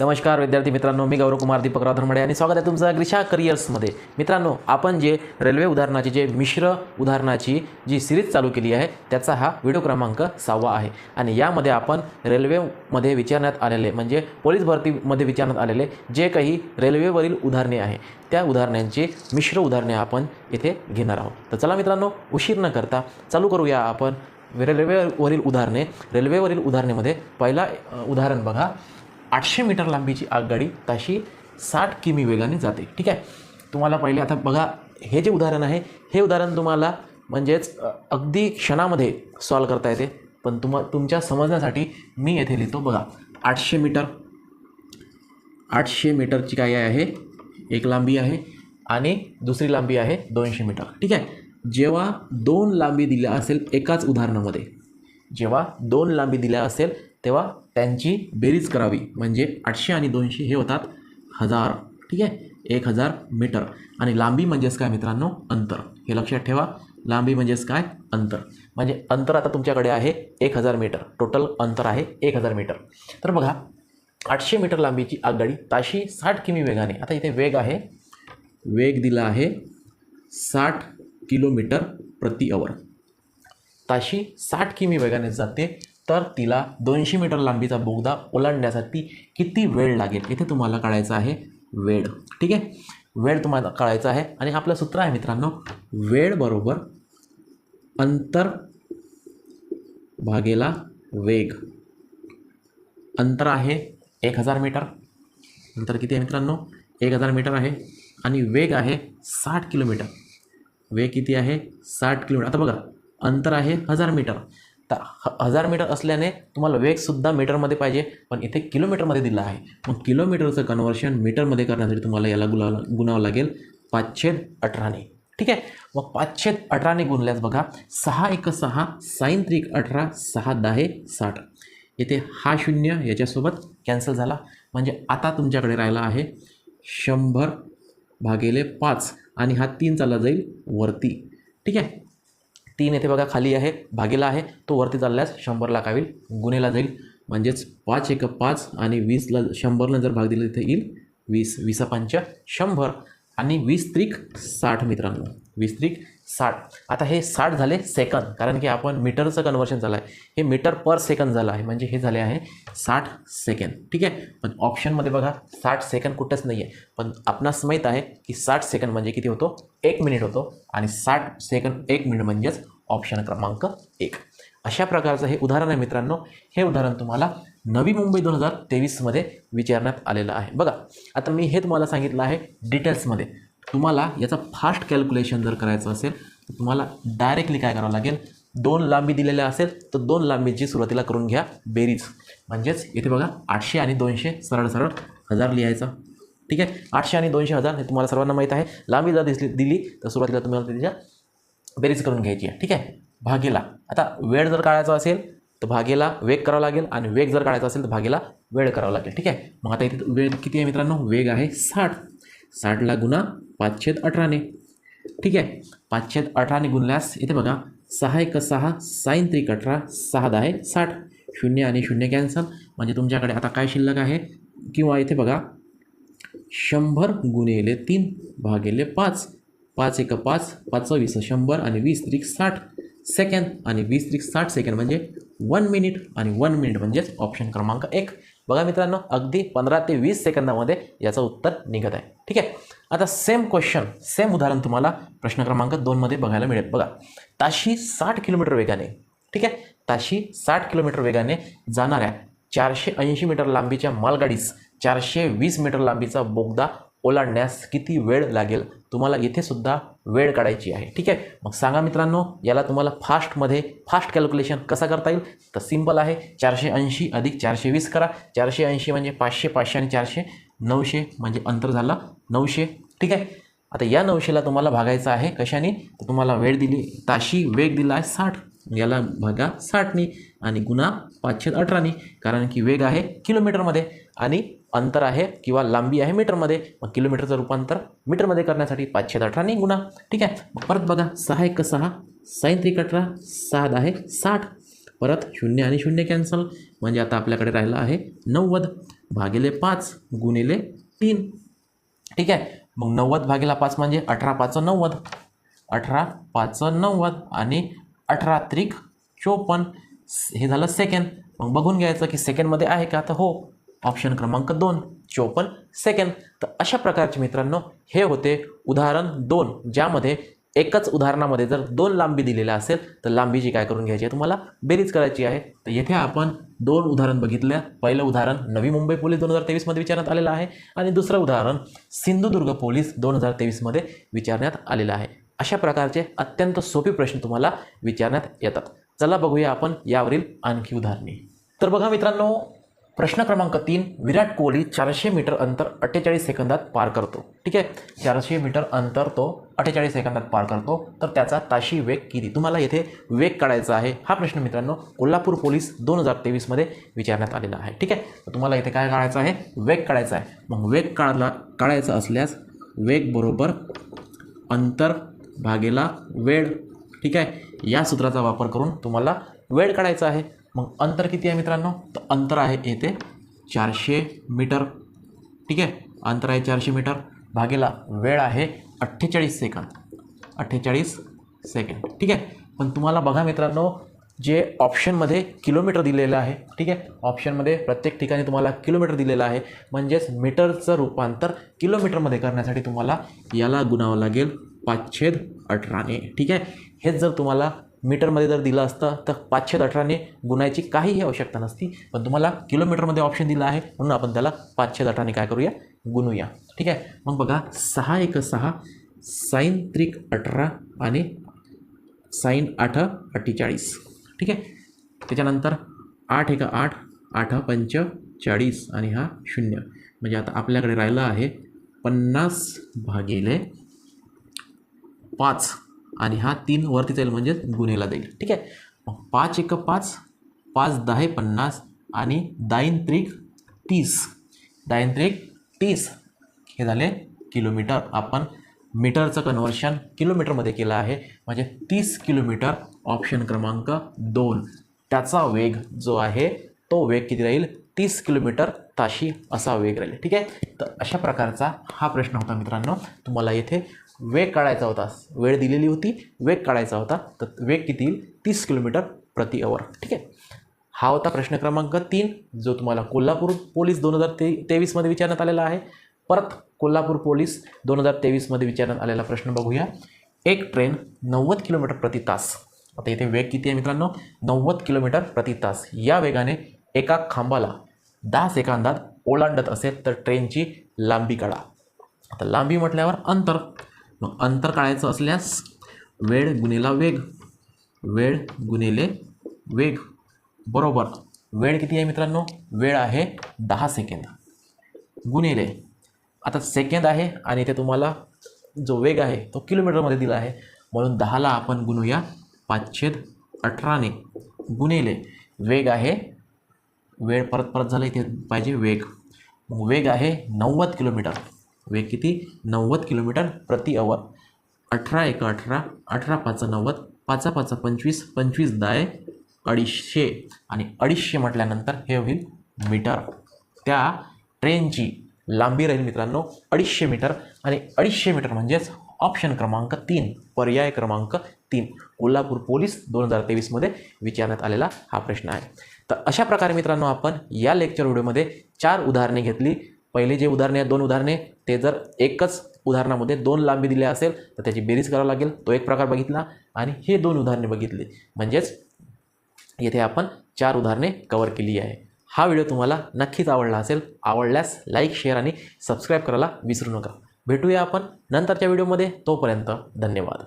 नमस्कार विद्यार्थी मित्रांनो मी गौरव कुमार दीपक धर्मडे आणि स्वागत आहे तुमचं ग्रिशा करिअर्समध्ये. मित्रांनो आपण जे रेल्वे उदाहरणाची जे मिश्र उदाहरणाची जी सिरीज चालू केली आहे त्याचा हा व्हिडिओ क्रमांक सहावा आहे. आणि यामध्ये आपण रेल्वेमध्ये विचारण्यात आलेले म्हणजे पोलीस भरतीमध्ये विचारण्यात आलेले जे काही रेल्वेवरील उदाहरणे आहे त्या उदाहरणांची मिश्र उदाहरणे आपण इथे घेणार आहोत. तर चला मित्रांनो उशीर न करता चालू करूया आपण रेल्वेवरील उदाहरणे. रेल्वेवरील उदाहरणेमध्ये पहिला उदाहरण बघा. आठशे मीटर लांबीची आगगाडी ताशी साठ किमी वेगाने जाते. ठीक आहे? तुम्हाला पहिले आता बघा हे जे उदाहरण आहे हे उदाहरण तुम्हाला म्हणजेच अगदी क्षणामध्ये सॉल्व करता येते. पण तुम तुमच्या समजण्यासाठी मी येथे लिहितो बघा. आठशे मीटर. आठशे मीटरची काय आहे? एक लांबी आहे आणि दुसरी लांबी आहे दोनशे मीटर. ठीक आहे? जेव्हा दोन लांबी दिल्या असेल एकाच उदाहरणामध्ये जेव्हा दोन लांबी दिल्या असेल तेव्हा त्यांची बेरीज करावी. म्हणजे आठशे आणि दोनशे हे होतात हजार. ठीक आहे? एक हजार मीटर. आणि लांबी म्हणजेच काय मित्रांनो? अंतर. हे लक्षात ठेवा. लांबी म्हणजेच काय? अंतर. म्हणजे अंतर आता तुमच्याकडे आहे एक हजार मीटर. टोटल अंतर आहे एक हजार मीटर. तर बघा आठशे मीटर लांबीची आगगाडी ताशी साठ किमी वेगाने. आता इथे वेग आहे. वेग दिला आहे साठ किलोमीटर प्रति अवर ताशी साठ किमी वेगाने जाते तर तिला दोनशे मीटर लांबीचा बोगदा ओलांडण्यासाठी किती वेळ लागेल इथे तुम्हाला काढायचं आहे वेळ. ठीक आहे? वेळ तुम्हाला कळायचा आहे. आणि आपलं सूत्र आहे मित्रांनो वेळ बरोबर अंतर भागेला वेग. अंतर आहे एक हजार मीटर. अंतर किती आहे मित्रांनो? एक हजार मीटर आहे. आणि वेग आहे साठ किलोमीटर. वेग किती आहे? साठ किलोमीटर. आता बघा अंतर आहे हजार मीटर. तर ह हजार मीटर असल्याने तुम्हाला वेगसुद्धा मीटरमध्ये पाहिजे पण इथे किलोमीटरमध्ये दिलं आहे. मग किलोमीटरचं कन्व्हर्शन मीटरमध्ये करण्यासाठी तुम्हाला याला गुला गुणावं लागेल पाचशे अठराने. ठीक आहे? मग पाचशे अठराने गुणल्यास बघा सहा एक सहा साईन त्रिक अठरा सहा दहा साठ. येथे हा शून्य याच्यासोबत कॅन्सल झाला. म्हणजे आता तुमच्याकडे राहिला आहे शंभर भागेले पाच आणि हा तीन चालला जाईल वरती. ठीक आहे? तीन येथे बघा खाली आहे भागेला आहे. तो वरती चालल्यास शंभरला काय होईल? गुन्हेला जाईल. म्हणजेच पाच एक पाच आणि वीसला शंभरनं जर भाग दिला तिथे येईल वीस. वीसा पंच शंभर. आणि वीस त्रिक साठ मित्रांनो. वीस त्रिक साठ. आता हे साठ झाले सेकंद कारण की आपण मीटरचं कन्वर्शन झालं आहे. हे मीटर पर सेकंद झालं आहे म्हणजे हे झाले आहे साठ सेकंद. ठीक आहे? पण ऑप्शनमध्ये बघा साठ सेकंद कुठंच नाही आहे पण आपणास माहीत आहे की साठ सेकंद म्हणजे किती होतो? एक मिनिट होतो. आणि साठ सेकंद एक मिनिट म्हणजेच ऑप्शन क्रमांक एक. अशा प्रकारचं हे उदाहरण आहे मित्रांनो. हे उदाहरण तुम्हाला नवी मुंबई दोन हजार तेवीसमध्ये विचारण्यात आलेलं आहे. बघा आता मी हे तुम्हाला सांगितलं आहे डिटेल्समध्ये तुम्हाला याचा फास्ट कॅल्क्युलेशन जर करायचं असेल तर तुम्हाला डायरेक्टली काय करावं लागेल? दोन लांबी दिलेल्या असेल तर दोन लांबीची सुरुवातीला करून घ्या बेरीज. म्हणजेच इथे बघा आठशे आणि दोनशे सरळ सरळ हजार लिहायचा. ठीक आहे? आठशे आणि दोनशे हजार हे तुम्हाला सर्वांना माहीत आहे. लांबी जर दिसली दिली तर सुरुवातीला तुम्हाला त्याच्या बेरीज करून घ्यायची आहे. ठीक आहे? भागेला. आता वेळ जर काढायचा असेल तर भागेला वेग करावा लागेल आणि वेग जर काढायचा असेल तर भागेला वेळ करावा लागेल. ठीक आहे? मग आता इथे वेळ किती आहे मित्रांनो? वेग आहे साठ. साठला गुणा पाचशेत अठराने ठीक आहे? पाचशे अठराने गुणल्यास इथे बघा सहा एक सहा साईन त्रिक अठरा सहा दहा साठ. शून्य आणि शून्य कॅन्सल. म्हणजे तुमच्याकडे आता काय शिल्लक आहे? किंवा इथे बघा शंभर गुणिले तीन भागिले पाच. पाच एक पाच पाच वीस शंभर आणि वीस त्रिक साठ. सेकंद आणि वीस त्रिक साठ सेकंद म्हणजे वन मिनिट. आणि वन मिनिट म्हणजेच ऑप्शन क्रमांक एक. बघा मित्रांनो अगदी पंधरा ते वीस सेकंदामध्ये याचं उत्तर निघत आहे. ठीक आहे? आता सेम क्वेश्चन सेम उदाहरण तुम्हाला प्रश्न क्रमांक दोनमध्ये बघायला मिळेल. बघा ताशी साठ किलोमीटर वेगाने ठीक आहे? ताशी साठ किलोमीटर वेगाने जाणाऱ्या चारशे ऐंशी मीटर लांबीच्या मालगाडीस चारशे वीस मीटर लांबीचा बोगदा ओलांडण्यास किती वेळ लागेल? तुम्हाला इथे सुद्धा वेळ काढायची आहे. ठीक आहे? मग सांगा मित्रांनो याला तुम्हाला फास्टमध्ये फास्ट कॅल्क्युलेशन कसा करता येईल? तर सिंपल आहे. चारशे ऐंशी अधिक चारशे वीस करा. चारशे ऐंशी म्हणजे पाचशे पाचशे आणि चारशे नऊशे म्हणजे अंतर झालं नऊशे. ठीक आहे? आता या नऊशेला तुम्हाला भागायचं आहे कशाने? तर तुम्हाला वेळ दिली ताशी वेग दिला आहे साठ. याला भागा साठनी आणि गुणा पाचशे अठरानी. कारण की वेग आहे किलोमीटरमध्ये आणि अंतर आहे किंवा लांबी आहे मीटरमध्ये मग किलोमीटरचं रूपांतर मीटरमध्ये करण्यासाठी पाचशे अठरानी गुणा. ठीक आहे? मग परत बघा सहा एक सहा साईन त्रिक अठरा सहा दहा आहे साठ. परत शून्य आणि शून्य कॅन्सल म्हणजे आता आपल्याकडे राहिलं आहे नव्वद. भागिले पाच गुणिले तीन. ठीक आहे? मग नव्वद भागिला पाच म्हणजे अठरा पाच नव्वद. अठरा पाच नव्वद आणि अठरा त्रिक चोपन्न. हे झालं सेकंड मग बघून घ्यायचं की सेकंडमध्ये आहे का? तर हो ऑप्शन क्रमांक दोन चोपन्न. सेकंड तर अशा प्रकारचे मित्रांनो हे होते उदाहरण दोन ज्यामध्ये एकच उदाहरणामध्ये जर दोन लांबी दिलेल्या असेल तर लांबीची काय करून घ्यायची आहे तुम्हाला? बेरीज करायची आहे. तर येथे आपण दोन उदाहरण बघितलं पहिलं उदाहरण नवी मुंबई पोलीस दोन हजार तेवीसमध्ये विचारण्यात आलेलं आहे आणि दुसरं उदाहरण सिंधुदुर्ग पोलीस दोन हजार तेवीसमध्ये विचारण्यात आलेलं आहे. अशा प्रकारचे अत्यंत सोपे प्रश्न तुम्हाला विचारण्यात येतात. चला बघूया आपण यावरील आणखी उदाहरणे. तर बघा मित्रांनो प्रश्न क्रमांक तीन विराट कोहली चारशे मीटर अंतर अठ्ठेचाळीस सेकंदात पार करतो. ठीक आहे? चारशे मीटर अंतर तो अठ्ठेचाळीस सेकंदात पार करतो. तर त्याचा ताशी वेग किती? तुम्हाला येथे वेग काढायचा आहे. हा प्रश्न मित्रांनो कोल्हापूर पोलीस दोन हजार तेवीसमध्ये विचारण्यात आलेला आहे. ठीक आहे? तर तुम्हाला इथे काय काढायचं आहे? वेग काढायचा आहे. मग वेग काढला काढायचा असल्यास वेग बरोबर अंतर भागेला वेळ. ठीक आहे? या सूत्राचा वापर करून तुम्हाला वेळ काढायचा आहे. मग अंतर किती आहे मित्रांनो? तर अंतर आहे येथे चारशे मीटर. ठीक आहे? अंतर आहे चारशे मीटर. भागेला वेळ आहे अठ्ठेचाळीस सेकंद. अठ्ठेचाळीस सेकंड ठीक आहे? पण तुम्हाला बघा मित्रांनो जे ऑप्शनमध्ये किलोमीटर दिलेलं आहे ठीक आहे? ऑप्शनमध्ये प्रत्येक ठिकाणी तुम्हाला किलोमीटर दिलेलं आहे. म्हणजेच मीटरचं रूपांतर किलोमीटरमध्ये करण्यासाठी तुम्हाला याला गुणावं लागेल पाचशेद अठराने ठीक आहे? हेच जर तुम्हाला मीटरमध्ये जर दिलं असतं तर पाचशे अठराने गुणायची काहीही आवश्यकता नसती. पण तुम्हाला किलोमीटरमध्ये ऑप्शन दिलं आहे म्हणून आपण त्याला पाचशे अठराने काय करूया? गुणूया. ठीक आहे? मग बघा सहा एक सहा साईन त्रिक अठरा आणि साईन आठ अठ्ठेचाळीस. ठीक आहे? त्याच्यानंतर आठ एक आठ आठ पंच चाळीस आणि हा शून्य. म्हणजे आता आपल्याकडे राहिलं आहे पन्नास भागिले पाच. आणि हा तीन वरती जाईल म्हणजेच गुन्हेला जाईल. ठीक आहे? मग पाच एक पाच पाच दहा पन्नास आणि दाईन त्रिक तीस. दाईन त्रिक तीस. हे झाले किलोमीटर. आपण मीटरचं कन्वर्शन किलोमीटरमध्ये केलं आहे. म्हणजे तीस किलोमीटर ऑप्शन क्रमांक दोन. त्याचा वेग जो आहे तो वेग किती राहील? तीस किलोमीटर ताशी असा वेग राहील. ठीक आहे? तर अशा प्रकारचा हा प्रश्न होता मित्रांनो. तुम्हाला येथे वेग काढायचा होता. वेळ दिलेली होती वेग काढायचा होता. तर वेग किती येईल? तीस किलोमीटर प्रति अवर ठीक आहे? हा होता प्रश्न क्रमांक तीन जो तुम्हाला कोल्हापूर पोलीस दोन हजार ते तेवीसमध्ये विचारण्यात आलेला आहे. परत कोल्हापूर पोलीस दोन हजार तेवीसमध्ये विचारण्यात आलेला प्रश्न बघूया. एक ट्रेन नव्वद किलोमीटर प्रति तास. आता इथे वेग किती आहे मित्रांनो? नव्वद किलोमीटर प्रति तास. या वेगाने एका खांबाला दहा सेकंदात ओलांडत असेल तर ट्रेनची लांबी काढा. आता लांबी म्हटल्यावर अंतर मग अंतर काढायचं असल्यास वेळ गुणिला वेग. वेळ गुणिले वेग. बरोबर. वेळ किती आहे मित्रांनो? वेळ आहे दहा सेकंद. गुणिले. आता सेकंद आहे आणि इथे तुम्हाला जो वेग आहे तो किलोमीटरमध्ये दिला आहे. म्हणून दहाला आपण गुणूया पाचशे अठराने. गुणिले. वेग आहे वेळ परत परत झाला इथे पाहिजे वेग. मग वेग आहे नव्वद किलोमीटर. वेग किती? नव्वद किलोमीटर प्रति अवर. अठरा एक अठरा अठरा पाच नव्वद पाचा पाच पंचवीस पंचवीस दाय अडीचशे. आणि अडीचशे म्हटल्यानंतर हे होईल मीटर. त्या ट्रेनची लांबी राहील मित्रांनो अडीचशे मीटर. आणि अडीचशे मीटर म्हणजेच ऑप्शन क्रमांक तीन पर्याय क्रमांक तीन. कोल्हापूर पोलीस दोन हजार तेवीसमध्ये विचारण्यात आलेला हा प्रश्न आहे. तर अशा प्रकारे मित्रांनो आपण या लेक्चर व्हिडिओमध्ये चार उदाहरणे घेतली. पहिले जे उदाहरणे आहेत दोन उदाहरणे ते जर एकच उदाहरणामध्ये दोन लांबी दिल्या असेल तर त्याची बेरीज करावी लागेल. तो एक प्रकार बघितला आणि हे दोन उदाहरणे बघितली. म्हणजेच येथे आपण चार उदाहरणे कवर केली आहे. हा व्हिडिओ तुम्हाला नक्कीच आवडला असेल. आवडल्यास लाईक शेअर आणि सबस्क्राईब करायला विसरू नका. भेटूया आपण नंतरच्या व्हिडिओमध्ये तोपर्यंत धन्यवाद.